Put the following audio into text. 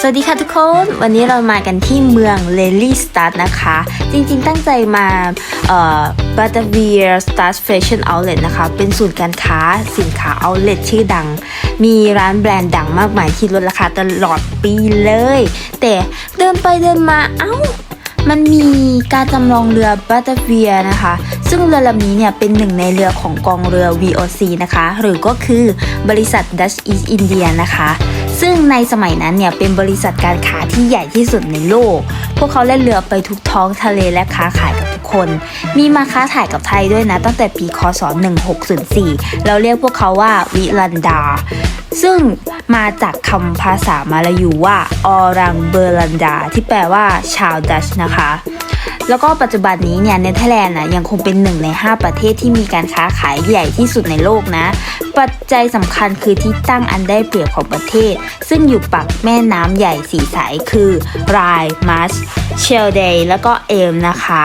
สวัสดีค่ะทุกคน วันนี้เรามากันที่เมืองเลลี่สตาร์นะคะ จริงๆตั้งใจมาเอ่อบัตเตอร์เวียร์สตาร์แฟชั่นเอาท์เลนะคะ เป็นศูนย์การค้าสินค้าเอาท์เลชื่อดัง มีร้านแบรนด์ดังมากมายที่ลดราคาตลอดปีเลย แต่เดินไปเดินมาเอ้า มันมีการจำลองเรือบัตเตอร์เวียนะคะ ซึ่งเรือลำนี้เนี่ยเป็นหนึ่งในเรือของกองเรือ VOC นะคะ หรือก็คือบริษัท Dutch East India นะคะ ซึ่งในสมัยนั้นเนี่ยเป็นบริษัทการค้าที่ใหญ่ที่สุดในโลก พวกเขาเล่นเรือไปทุกท้องทะเลและค้าขายกับทุกคน มีมาค้าขายกับไทยด้วยนะตั้งแต่ปีคศ 1604 เราเรียกพวกเขาว่าวิลันดา ซึ่งมาจากคำภาษามาลายูว่าออรังเบอร์ลันดา ที่แปลว่าชาวดัชนะคะ แล้วก็ปัจจุบันนี้เนี่ยเนเธอร์แลนด์นะยังคงเป็นหนึ่งใน 5 ประเทศที่มีการค้าขายใหญ่ที่สุดในโลกนะ ปัจจัยสำคัญคือที่ตั้งอันได้เปรียบของประเทศ ซึ่งอยู่ปากแม่น้ำใหญ่สีสายคือไรน์มัสเชลเดย์แล้วก็เอมนะคะ